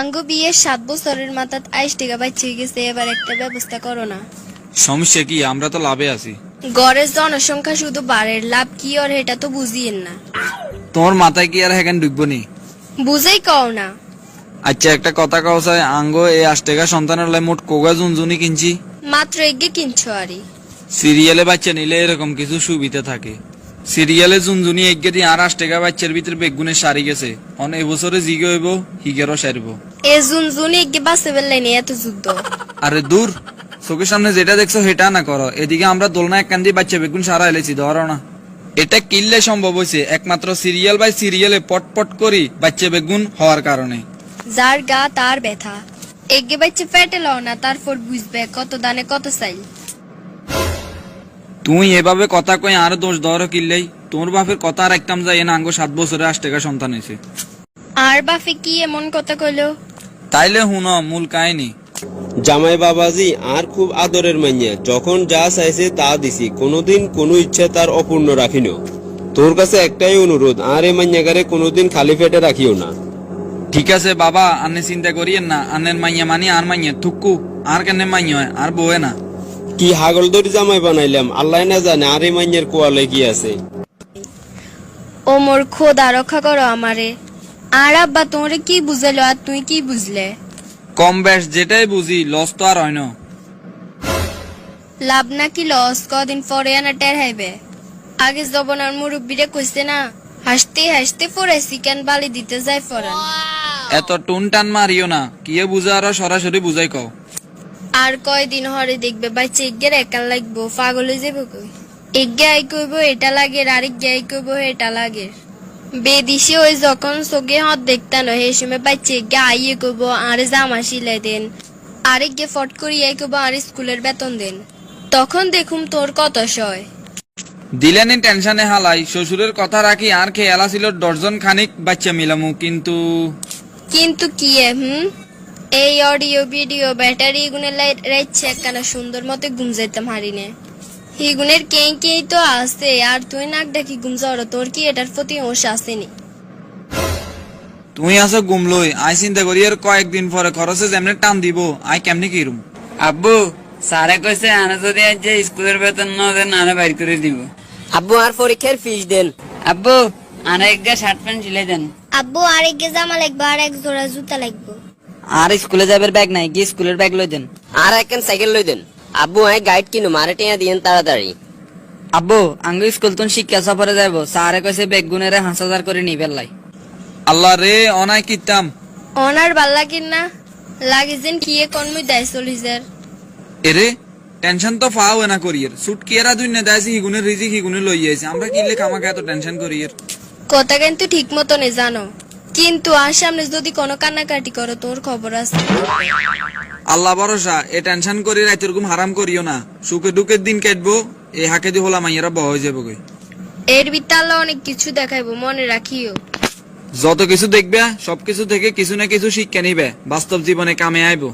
আঙ্গ বিয়ের সাত বছরের মাথাত আইস টাকা বাচ্চা গেছে এবার একটা ব্যবস্থা করো না। সমস্যা কি? আমরা তো লাভে আছি। গড়ের জনসংখ্যা শুধু বাড়ের লাভ কি ওর এটা তো বুঝিয়েন না। তোমার মাথায় কি আর হ্যাঁ ঢুকবো নি? বুঝেই কও না। আচ্ছা একটা কথা কও চাই আঙ্গ এই আশ টাকা সন্তানের লাই মোট কোগা জুনজুনি কিনছি? মাত্র এগে কিনছো আরি। সিরিয়ালে বাচ্চা নিলে এরকম কিছু সুবিধা থাকে। সিরিয়ালে জুনজুনি এগে দিয়ে আর আশ টাকা বাচ্চার ভিতরে বেগুনে সারি গেছে। অন এবছরে জিগে হইব হিগেরও সারিব। এ জুন জুন এগে বাঁচতে পারলেন এত যুদ্ধ। আরে দূর চোখের সামনে যেটা দেখছ সেটা না করো। এদিকে আমরা দোলনা এক কান্দি বাচ্চা বেগুন সারা এলেছি ধরো না। এটা কিনলে সম্ভব হয়েছে একমাত্র সিরিয়াল বাই সিরিয়ালে পট পট করি বাচ্চা বেগুন হওয়ার কারণে। যার গা তার ব্যথা। এগে বাচ্চা ফেটে লও না তারপর বুঝবে কত দানে কত চাই তুই এভাবে কথা কই আর দোষ ধরো কিনলেই তোর বাপের কথা আর একটাম যাই না আঙ্গো সাত বছরে আশ টাকা সন্তান হয়েছে। আর বাপে কি এমন কথা কইলো? তাইলে হুন মূল কাহিনী। জামাই বাবাজি আর খুব আদরের মাইয়া যখন যা চাইছে তা দিছি কোনোদিন কোনো ইচ্ছা তার অপূর্ণ রাখিন তোর কাছে একটাই অনুরোধ আর এই মাইয়াগারে কোনোদিন খালি পেটে রাখিও না। ঠিক আছে বাবা আন্নে চিন্তা করিয়েন না আন্নের মাইয়া মানি আর মাইয়া থুক্কু আর কেন মাইয়া হয় আর বয়ে না। কি হাগল দড়ি জামাই বানাইলাম? আল্লাহ না জানে আর এই মাইয়ার কোয়ালে কি আছে। ও মোর খোদা রক্ষা করো আমারে। আর আব্বা তোরে কি বুঝালো আর তুই কি বুঝলে? কম বেশ যেটাই বুঝি লস তো আর হয় না। লাভ নাকি লস? কদিন পরে আনা টের হাইবে। আগে জবনার মুরব্বীরে কইছে না হাসতে হাসতে ফরাইছি কেন বালি দিতে যায় ফরান। এত টুন টান মারিও না কিয়ে বুঝা আর সরাসরি বুঝাই কও। আর কয়দিন হরে দেখবে? বাচ্চা এগের একান লাগবো পাগল যাবে কই? এগে আই কইব এটা লাগে আরেক আই কইব এটা লাগে বেদিসে ওই যখন চোখে হত দেখতাম সেই সময় বাচ্চা এগে আইয়ে কইব আরে জামা সিলাই দেন। আরেক গে ফট করি আই কইব আর স্কুলের বেতন দেন। তখন দেখুম তোর কত সয়। দিলেনি টেনশনে হালাই শ্বশুরের কথা রাখি আর খেয়ালা ছিল ডর্জন খানিক বাচ্চা মিলামু কিন্তু কিন্তু কি এ, হুম? এই অডিও ভিডিও ব্যাটারি লাইট রাইছে একখানা সুন্দর মতে ঘুম যাইতাম হারিনে। হিগুনের কে কে তো আছে আর তুই নাক ডাকি ঘুম যাওয়ার তোর কি এটার প্রতি ওষ আসেনি? তুই আসো গুমলই আই চিন্তা করি আর কয়েকদিন পরে খরচে যেমনি টান দিব আই কেমনি কিরম আব্বু স্যারে কইছে আনে যদি আজ যে স্কুলের বেতন না দেন আনে বাইর করে দিব। আব্বু আর পরীক্ষার ফিস দেন। আব্বু আনে একটা শার্ট প্যান্ট সিলাই দেন। আব্বু আরেক গে জামা লাগবে আর এক জোড়া জুতা লাগবে। আর স্কুলে যাবার ব্যাগ নাই কি স্কুলের ব্যাগ লই দেন। আর একখান সাইকেল লই দেন? আব্বু আই গাইড কিনু মারে টিয়া দিয়েন তাড়াতাড়ি। আব্বু আঙ্গ স্কুল তুন শিক্ষা সফরে যাব স্যারে কইছে ব্যাগ গুনেরে হাঁস হাজার করে নিবেন লাই আল্লাহ রে অনাই কিতাম। অনার ভালো লাগিন না লাগে যেন কি এ কনমুই দেয় চল্লিশের? এরে টেনশন তো পাও না করিয়ের। সুট কিয়ারা দুই না দাইছি হিগুনের রিজিক হিগুনে লই আইছে? আমরা কিনলে কামাকে এত টেনশন করিয়ের। কথা কিন্তু ঠিক মতো নে জানো। কিন্তু আর সামনে যদি কোনো কান্নাকাটি করো তোর খবর আছে। আল্লাহ ভরসা এ টেনশন করি রাইতে ঘুম হারাম করিও না। সুখে দুঃখের দিন কাটবো এ হাকে দি হলাম মাইয়ারা বহ হয়ে যাব এর বিতাল্লা অনেক কিছু দেখাইবো মনে রাখিও। যত কিছু দেখবে সবকিছু থেকে কিছু না কিছু শিক্ষা নিবে বাস্তব জীবনে কামে আইবো।